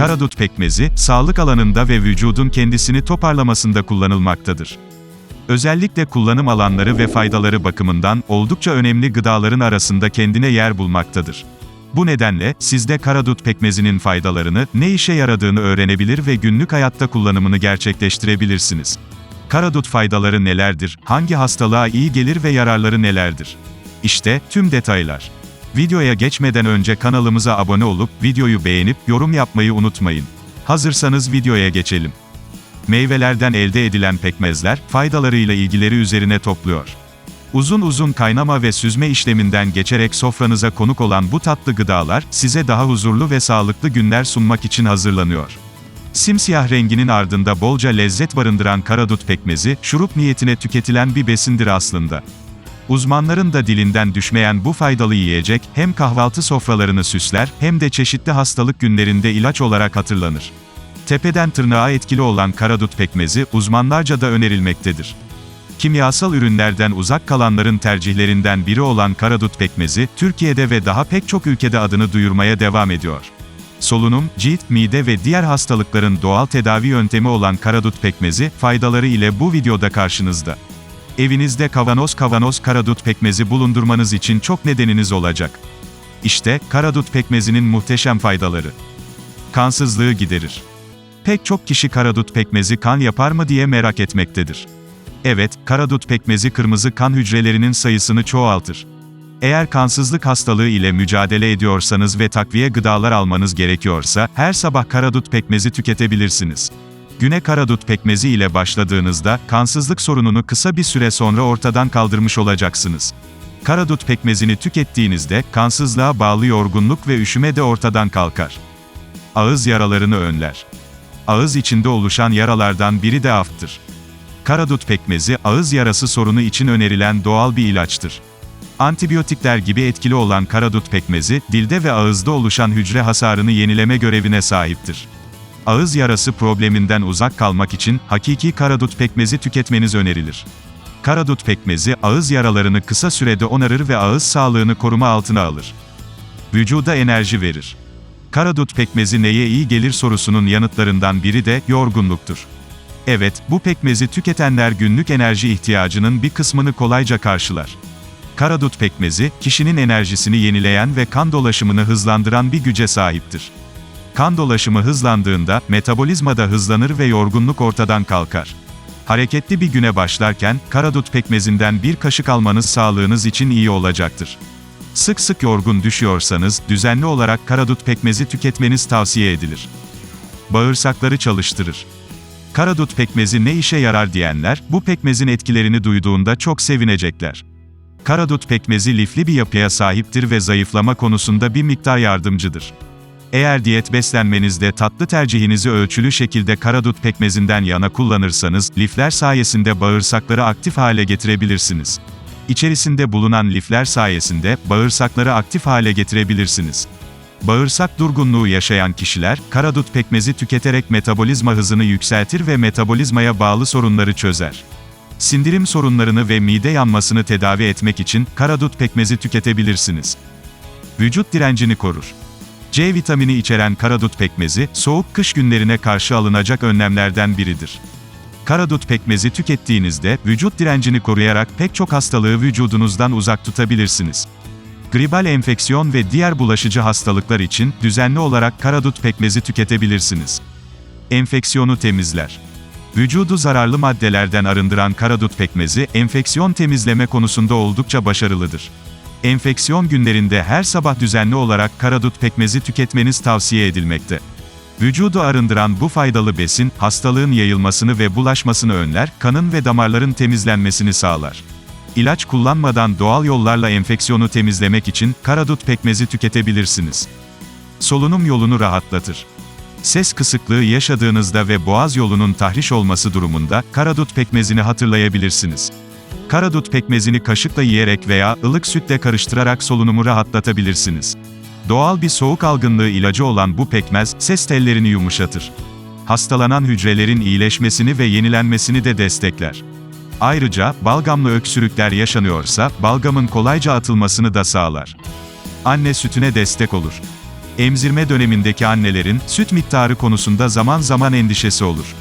Karadut pekmezi, sağlık alanında ve vücudun kendisini toparlamasında kullanılmaktadır. Özellikle kullanım alanları ve faydaları bakımından oldukça önemli gıdaların arasında kendine yer bulmaktadır. Bu nedenle, siz de karadut pekmezinin faydalarını, ne işe yaradığını öğrenebilir ve günlük hayatta kullanımını gerçekleştirebilirsiniz. Karadut faydaları nelerdir, hangi hastalığa iyi gelir ve yararları nelerdir? İşte, tüm detaylar. Videoya geçmeden önce kanalımıza abone olup, videoyu beğenip, yorum yapmayı unutmayın. Hazırsanız videoya geçelim. Meyvelerden elde edilen pekmezler, faydalarıyla ilgileri üzerine topluyor. Uzun uzun kaynama ve süzme işleminden geçerek sofranıza konuk olan bu tatlı gıdalar, size daha huzurlu ve sağlıklı günler sunmak için hazırlanıyor. Simsiyah renginin ardında bolca lezzet barındıran karadut pekmezi, şurup niyetine tüketilen bir besindir aslında. Uzmanların da dilinden düşmeyen bu faydalı yiyecek, hem kahvaltı sofralarını süsler, hem de çeşitli hastalık günlerinde ilaç olarak hatırlanır. Tepeden tırnağa etkili olan karadut pekmezi, uzmanlarca da önerilmektedir. Kimyasal ürünlerden uzak kalanların tercihlerinden biri olan karadut pekmezi, Türkiye'de ve daha pek çok ülkede adını duyurmaya devam ediyor. Solunum, cilt, mide ve diğer hastalıkların doğal tedavi yöntemi olan karadut pekmezi, faydaları ile bu videoda karşınızda. Evinizde kavanoz kavanoz karadut pekmezi bulundurmanız için çok nedeniniz olacak. İşte, karadut pekmezinin muhteşem faydaları. Kansızlığı giderir. Pek çok kişi karadut pekmezi kan yapar mı diye merak etmektedir. Evet, karadut pekmezi kırmızı kan hücrelerinin sayısını çoğaltır. Eğer kansızlık hastalığı ile mücadele ediyorsanız ve takviye gıdalar almanız gerekiyorsa, her sabah karadut pekmezi tüketebilirsiniz. Güne karadut pekmezi ile başladığınızda, kansızlık sorununu kısa bir süre sonra ortadan kaldırmış olacaksınız. Karadut pekmezini tükettiğinizde, kansızlığa bağlı yorgunluk ve üşüme de ortadan kalkar. Ağız yaralarını önler. Ağız içinde oluşan yaralardan biri de afttır. Karadut pekmezi, ağız yarası sorunu için önerilen doğal bir ilaçtır. Antibiyotikler gibi etkili olan karadut pekmezi, dilde ve ağızda oluşan hücre hasarını yenileme görevine sahiptir. Ağız yarası probleminden uzak kalmak için, hakiki karadut pekmezi tüketmeniz önerilir. Karadut pekmezi, ağız yaralarını kısa sürede onarır ve ağız sağlığını koruma altına alır. Vücuda enerji verir. Karadut pekmezi neye iyi gelir sorusunun yanıtlarından biri de, yorgunluktur. Evet, bu pekmezi tüketenler günlük enerji ihtiyacının bir kısmını kolayca karşılar. Karadut pekmezi, kişinin enerjisini yenileyen ve kan dolaşımını hızlandıran bir güce sahiptir. Kan dolaşımı hızlandığında, metabolizma da hızlanır ve yorgunluk ortadan kalkar. Hareketli bir güne başlarken, karadut pekmezinden bir kaşık almanız sağlığınız için iyi olacaktır. Sık sık yorgun düşüyorsanız, düzenli olarak karadut pekmezi tüketmeniz tavsiye edilir. Bağırsakları çalıştırır. Karadut pekmezi ne işe yarar diyenler, bu pekmezin etkilerini duyduğunda çok sevinecekler. Karadut pekmezi lifli bir yapıya sahiptir ve zayıflama konusunda bir miktar yardımcıdır. Eğer diyet beslenmenizde tatlı tercihinizi ölçülü şekilde karadut pekmezinden yana kullanırsanız, lifler sayesinde bağırsakları aktif hale getirebilirsiniz. İçerisinde bulunan lifler sayesinde, bağırsakları aktif hale getirebilirsiniz. Bağırsak durgunluğu yaşayan kişiler, karadut pekmezi tüketerek metabolizma hızını yükseltir ve metabolizmaya bağlı sorunları çözer. Sindirim sorunlarını ve mide yanmasını tedavi etmek için, karadut pekmezi tüketebilirsiniz. Vücut direncini korur. C vitamini içeren karadut pekmezi, soğuk kış günlerine karşı alınacak önlemlerden biridir. Karadut pekmezi tükettiğinizde, vücut direncini koruyarak pek çok hastalığı vücudunuzdan uzak tutabilirsiniz. Gribal enfeksiyon ve diğer bulaşıcı hastalıklar için, düzenli olarak karadut pekmezi tüketebilirsiniz. Enfeksiyonu temizler. Vücudu zararlı maddelerden arındıran karadut pekmezi, enfeksiyon temizleme konusunda oldukça başarılıdır. Enfeksiyon günlerinde her sabah düzenli olarak karadut pekmezi tüketmeniz tavsiye edilmekte. Vücudu arındıran bu faydalı besin, hastalığın yayılmasını ve bulaşmasını önler, kanın ve damarların temizlenmesini sağlar. İlaç kullanmadan doğal yollarla enfeksiyonu temizlemek için karadut pekmezi tüketebilirsiniz. Solunum yolunu rahatlatır. Ses kısıklığı yaşadığınızda ve boğaz yolunun tahriş olması durumunda karadut pekmezini hatırlayabilirsiniz. Karadut pekmezini kaşıkla yiyerek veya ılık sütle karıştırarak solunumu rahatlatabilirsiniz. Doğal bir soğuk algınlığı ilacı olan bu pekmez, ses tellerini yumuşatır. Hastalanan hücrelerin iyileşmesini ve yenilenmesini de destekler. Ayrıca, balgamlı öksürükler yaşanıyorsa, balgamın kolayca atılmasını da sağlar. Anne sütüne destek olur. Emzirme dönemindeki annelerin, süt miktarı konusunda zaman zaman endişesi olur.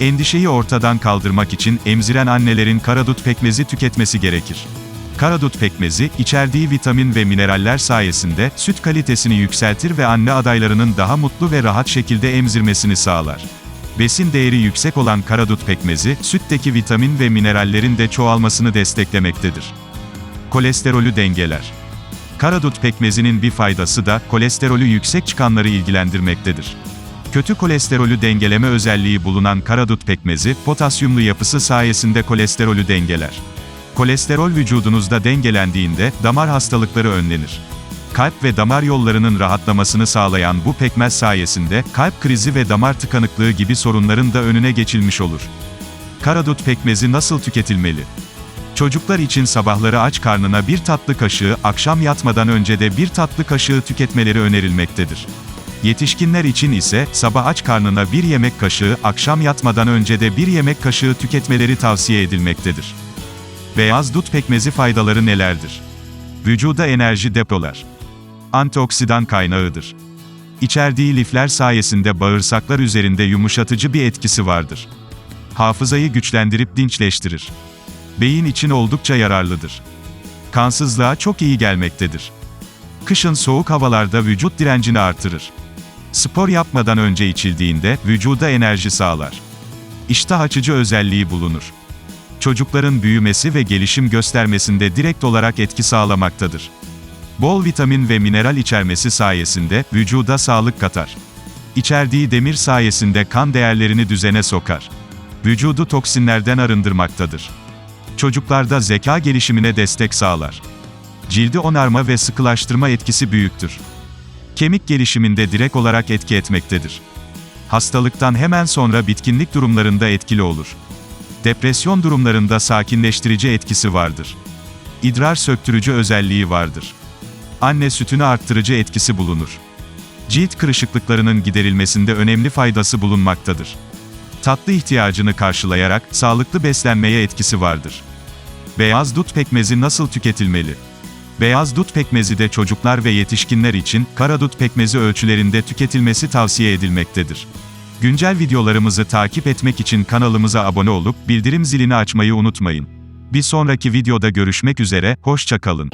Endişeyi ortadan kaldırmak için, emziren annelerin karadut pekmezi tüketmesi gerekir. Karadut pekmezi, içerdiği vitamin ve mineraller sayesinde, süt kalitesini yükseltir ve anne adaylarının daha mutlu ve rahat şekilde emzirmesini sağlar. Besin değeri yüksek olan karadut pekmezi, sütteki vitamin ve minerallerin de çoğalmasını desteklemektedir. Kolesterolü dengeler. Karadut pekmezinin bir faydası da, kolesterolü yüksek çıkanları ilgilendirmektedir. Kötü kolesterolü dengeleme özelliği bulunan karadut pekmezi, potasyumlu yapısı sayesinde kolesterolü dengeler. Kolesterol vücudunuzda dengelendiğinde, damar hastalıkları önlenir. Kalp ve damar yollarının rahatlamasını sağlayan bu pekmez sayesinde, kalp krizi ve damar tıkanıklığı gibi sorunların da önüne geçilmiş olur. Karadut pekmezi nasıl tüketilmeli? Çocuklar için sabahları aç karnına bir tatlı kaşığı, akşam yatmadan önce de bir tatlı kaşığı tüketmeleri önerilmektedir. Yetişkinler için ise, sabah aç karnına bir yemek kaşığı, akşam yatmadan önce de bir yemek kaşığı tüketmeleri tavsiye edilmektedir. Beyaz dut pekmezi faydaları nelerdir? Vücuda enerji depolar. Antioksidan kaynağıdır. İçerdiği lifler sayesinde bağırsaklar üzerinde yumuşatıcı bir etkisi vardır. Hafızayı güçlendirip dinçleştirir. Beyin için oldukça yararlıdır. Kansızlığa çok iyi gelmektedir. Kışın soğuk havalarda vücut direncini artırır. Spor yapmadan önce içildiğinde vücuda enerji sağlar. İştah açıcı özelliği bulunur. Çocukların büyümesi ve gelişim göstermesinde direkt olarak etki sağlamaktadır. Bol vitamin ve mineral içermesi sayesinde vücuda sağlık katar. İçerdiği demir sayesinde kan değerlerini düzene sokar. Vücudu toksinlerden arındırmaktadır. Çocuklarda zeka gelişimine destek sağlar. Cildi onarma ve sıkılaştırma etkisi büyüktür. Kemik gelişiminde direkt olarak etki etmektedir. Hastalıktan hemen sonra bitkinlik durumlarında etkili olur. Depresyon durumlarında sakinleştirici etkisi vardır. İdrar söktürücü özelliği vardır. Anne sütünü arttırıcı etkisi bulunur. Cilt kırışıklıklarının giderilmesinde önemli faydası bulunmaktadır. Tatlı ihtiyacını karşılayarak sağlıklı beslenmeye etkisi vardır. Beyaz dut pekmezi nasıl tüketilmeli? Beyaz dut pekmezi de çocuklar ve yetişkinler için kara dut pekmezi ölçülerinde tüketilmesi tavsiye edilmektedir. Güncel videolarımızı takip etmek için kanalımıza abone olup bildirim zilini açmayı unutmayın. Bir sonraki videoda görüşmek üzere, hoşça kalın.